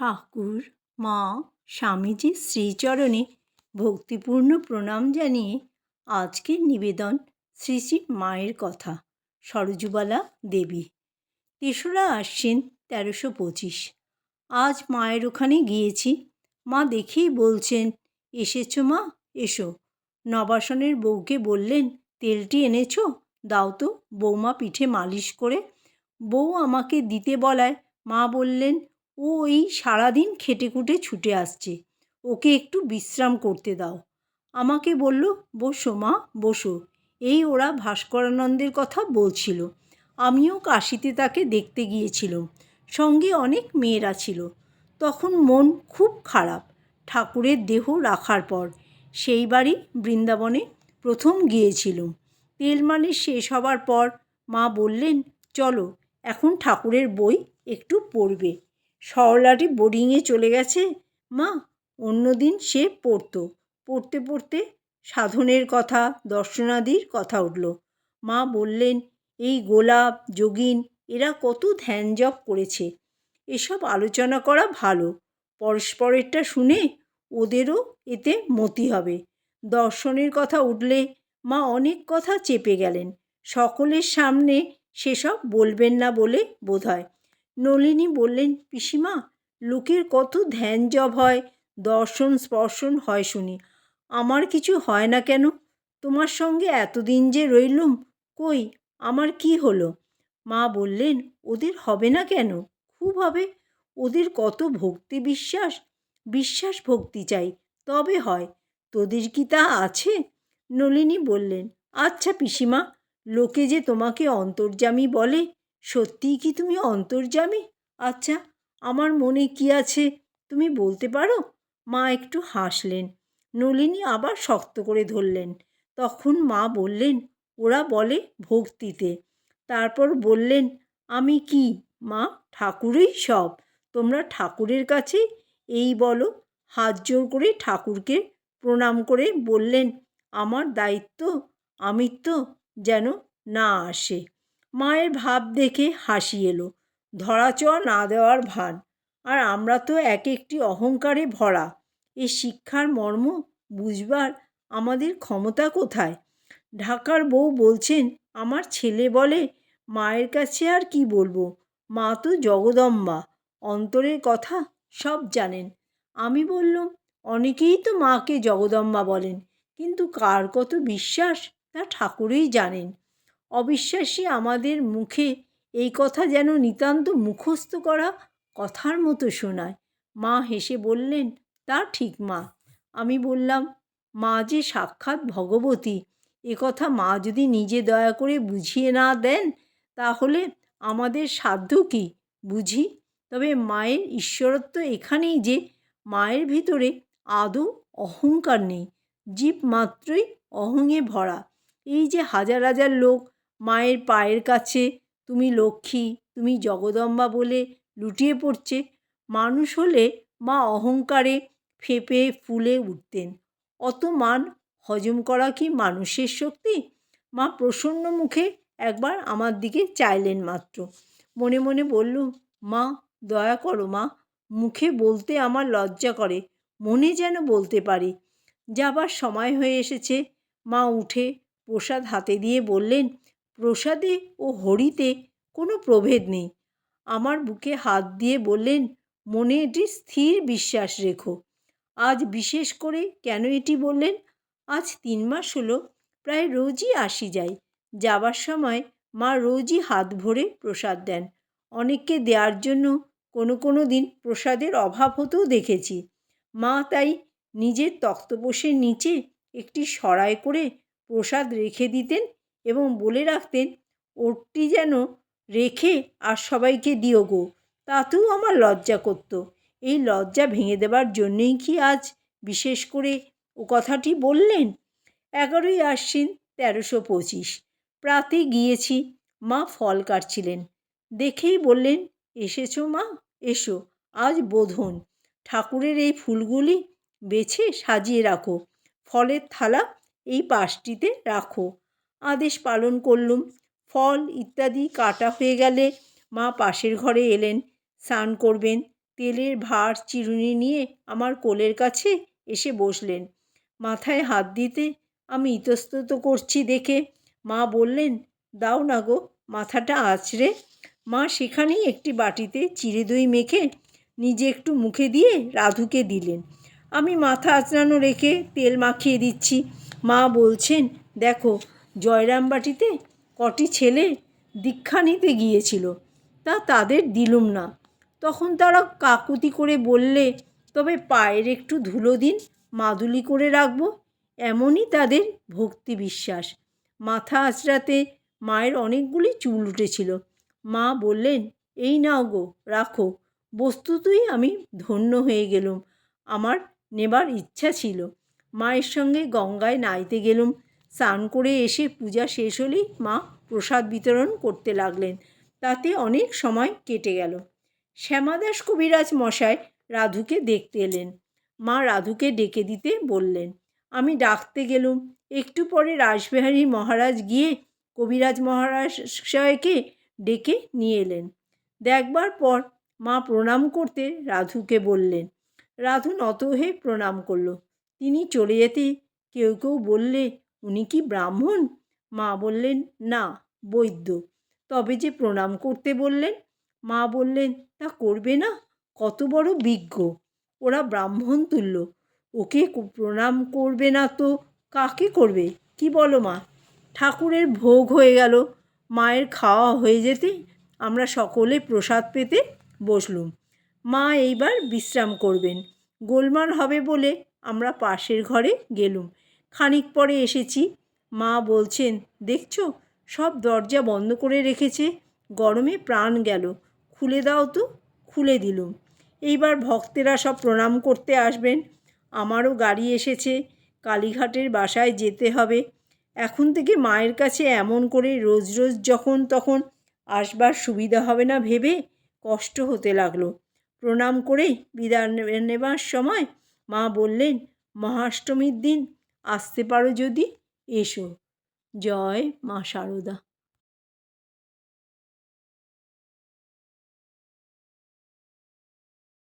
ঠাকুর, মা স্বামীজির শ্রীচরণে ভক্তিপূর্ণ প্রণাম জানিয়ে আজকের নিবেদন শ্রী শ্রী মায়ের কথা, সরজুবালা দেবী। তেসরা আশ্বিন তেরোশো পঁচিশ। আজ মায়ের ওখানে গিয়েছি। মা দেখেই বলছেন, এসেছ মা, এসো। নবাসনের বউকে বললেন, তেলটি এনেছো, দাও তো, বৌমা পিঠে মালিশ করে। বউ আমাকে দিতে বলায়। মা বললেন ও এই সারাদিন খেটে খুটে ছুটে আসছে। ওকে একটু বিশ্রাম করতে দাও। আমাকে বলল, বসো মা, বসো। এই ওরা ভাস্করানন্দের কথা বলছিল। আমিও কাশিতে তাকে দেখতে গিয়েছিলাম। সঙ্গে অনেক মেয়েরা ছিল। তখন মন খুব খারাপ, ঠাকুরের দেহ রাখার পর। সেই বাড়ি বৃন্দাবনে প্রথম গিয়েছিলুম। তেল মালিশ শেষ হবার পর মা বললেন, চলো, এখন ঠাকুরের বই একটু পড়বে। সরলাটি বোর্ডিংয়ে চলে গেছে। মা অন্যদিন সে পড়তো। পড়তে পড়তে সাধনের কথা, দর্শনাদির কথা উঠল। মা বললেন, এই গোলাপ, যোগিন, এরা কত ধ্যান জপ করেছে। এসব আলোচনা করা ভালো। পরস্পরেরটা শুনে ওদেরও এতে মতি হবে। দর্শনের কথা উঠলে মা অনেক কথা চেপে গেলেন। সকলের সামনে সেসব বলবেন না বলে বোধ হয় নলিনী বললেন, পিসিমা, লোকের কত ধ্যান জব হয়, দর্শন স্পর্শন হয় শুনি। আমার কিছু হয় না কেন? তোমার সঙ্গে এতদিন যে রইলুম, কই, আমার কি হলো? মা বললেন, ওদের হবে না কেন? খুব হবে। ওদের কত ভক্তি বিশ্বাস? বিশ্বাস ভক্তি চাই, তবে হয়। তোদের কি তা আছে? নলিনী বললেন আচ্ছা পিসিমা, লোকে যে তোমাকে অন্তর্যামী বলে সত্যিই কি তুমি অন্তর্যামী? আচ্ছা আমার মনে কি আছে? তুমি বলতে পারো? মা একটু হাসলেন। নলিনী আবার শক্ত করে ধরলেন। তখন মা বললেন, ওরা বলে ভক্তিতে। তারপর বললেন, আমি কি? মা, ঠাকুরই সব। তোমরা ঠাকুরের কাছে এই বলো। হাত জোর করে ঠাকুরকে প্রণাম করে বললেন, আমার দায়িত্ব, আমিত্ব যেন না আসে। মায়ের ভাব দেখে হাসি এলো। ধরাছোঁয়া না দেওয়ার ভান। আর আমরা তো এক একটি অহংকারে ভরা। এ শিক্ষার মর্ম বুঝবার আমাদের ক্ষমতা কোথায়? ঢাকার বউ বলছেন, আমার ছেলে বলে, মায়ের কাছে আর কি বলব? মা তো জগদম্বা অন্তরের কথা সব জানেন। আমি বললাম, অনেকেই তো মাকে জগদম্বা বলেন, কিন্তু কার কত বিশ্বাস তা ঠাকুরই জানেন। অবিশ্বাসী আমাদের মুখে এই কথা যেন নিতান্ত মুখস্থ করা কথার মতো শোনায়। মা হেসে বললেন, তা ঠিক মা। আমি বললাম, মা যে সাক্ষাৎ ভগবতী কথা মা যদি নিজে দয়া করে বুঝিয়ে না দেন, তাহলে আমাদের সাধ্য কী বুঝি? তবে মায়ের ঈশ্বরত্ব এখানেই যে মায়ের ভিতরে আদৌ অহংকার নেই, জীব মাত্রই অহংয়ে ভরা। এই যে হাজার হাজার লোক মায়ের পায়ের কাছে তুমি লক্ষ্মী, তুমি জগদম্বা বলে লুটিয়ে পড়ছে। মানুষ হলে মা অহংকারে ফেঁপে ফুলে উঠতেন। অত মান হজম করা কি মানুষের শক্তি? মা প্রসন্ন মুখে একবার আমার দিকে চাইলেন মাত্র। মনে মনে বলল, মা, দয়া করো মা, মুখে বলতে আমার লজ্জা করে, মনে যেন বলতে পারি। যাবার সময় হয়ে এসেছে। মা উঠে প্রসাদ হাতে দিয়ে বললেন প্রসাদে ও হরিতে কোনো প্রভেদ নেই। আমার বুকে হাত দিয়ে বললেন, মনে এটি স্থির বিশ্বাস রেখো। আজ বিশেষ করে কেন এটি বললেন? আজ তিন মাস হলো, প্রায় রোজই আসি যাই। যাবার সময় মা রোজই হাত ভরে প্রসাদ দেন। অনেককে দেওয়ার জন্য কোনো কোনো দিন প্রসাদের অভাব হতেও দেখেছি। মা তাই নিজের তক্তপোষের নিচে একটি সরাই করে প্রসাদ রেখে দিতেন এবং বলে রাখতেন, ওরটি যেন রেখে আর সবাইকে দিও গো, তাতেও আমার লজ্জা করতো। এই লজ্জা ভেঙে দেবার জন্যেই কি আজ বিশেষ করে ও কথাটি বললেন? এগারোই আশ্বিন তেরোশো পঁচিশ। প্রাতে গিয়েছি, মা ফল কাটছিলেন। দেখেই বললেন, এসেছ মা, এসো, আজ বোধন। ঠাকুরের এই ফুলগুলি বেছে সাজিয়ে রাখো। ফলের থালা এই পাশটিতে রাখো। আদেশ পালন করলুম। ফল ইত্যাদি কাটা হয়ে গেলে মা পাশের ঘরে এলেন, স্নান করবেন। তেলের ভার চিরুনি নিয়ে আমার কোলের কাছে এসে বসলেন। মাথায় হাত দিতে আমি ইতস্তত করছি দেখে মা বললেন, দাও না গো, মাথাটা আছড়ে। মা সেখানেই একটি বাটিতে চিড়ে দই মেখে নিজে একটু মুখে দিয়ে রাধুকে দিলেন। আমি মাথা আঁচড়ানো রেখে তেল মাখিয়ে দিচ্ছি। মা বলছেন, দেখো জয়রামবাটিতে কটি ছেলে দীক্ষা নিতে গিয়েছিল, তা তাদের দিলুম না। তখন তারা কাকুতি করে বললে, তবে পায়ের একটু ধুলো দিন, মাদুলি করে রাখব। এমনই তাদের ভক্তি বিশ্বাস। মাথা আঁচড়াতে মায়ের অনেকগুলি চুল উঠেছিল। মা বললেন, এই নাও গো, রাখো। বস্তুতই আমি ধন্য হয়ে গেলুম। আমার নেবার ইচ্ছা ছিল। মায়ের সঙ্গে গঙ্গায় নাইতে গেলুম। স্নান করে এসে পূজা শেষ হলেই মা প্রসাদ বিতরণ করতে লাগলেন। তাতে অনেক সময় কেটে গেল। শ্যামাদাস কবিরাজ মশাই রাধুকে দেখতে এলেন। মা রাধুকে ডেকে দিতে বললেন, আমি ডাকতে গেলুম। একটু পরে রাসবিহারী মহারাজ গিয়ে কবিরাজ মহারাজকে ডেকে নিয়ে এলেন। দেখবার পর মা প্রণাম করতে রাধুকে বললেন। রাধু নত হয়ে প্রণাম করল। তিনি চলে যেতে কেউ কেউ বললে উনি কি ব্রাহ্মণ? মা বললেন, না, বৈদ্য। তবে যে প্রণাম করতে বললেন, মা বললেন, তা করবে না? কত বড় বিজ্ঞ। ওরা ব্রাহ্মণ তুল্য। ওকে প্রণাম করবে না তো কাকে করবে? কি বলো মা? ঠাকুরের ভোগ হয়ে গেল। মায়ের খাওয়া হয়ে যেতে আমরা সকলে প্রসাদ পেতে বসলুম। মা এইবার বিশ্রাম করবেন। গোলমাল হবে বলে আমরা পাশের ঘরে গেলুম। খানিক পরে এসেছি। মা বলছেন, দেখছ, সব দরজা বন্ধ করে রেখেছে। গরমে প্রাণ গেল। খুলে দাও তো, খুলে দিলুম। এইবার ভক্তেরা সব প্রণাম করতে আসবেন। আমারও গাড়ি এসেছে। কালীঘাটের বাসায় যেতে হবে। এখন থেকে মায়ের কাছে এমন করে রোজ রোজ যখন তখন আসবার সুবিধা হবে না ভেবে কষ্ট হতে লাগল। প্রণাম করে বিদায় নেবার সময় মা বললেন, মহাষ্টমীর দিন আসতে পারো যদি? এসো। জয় মা শারদা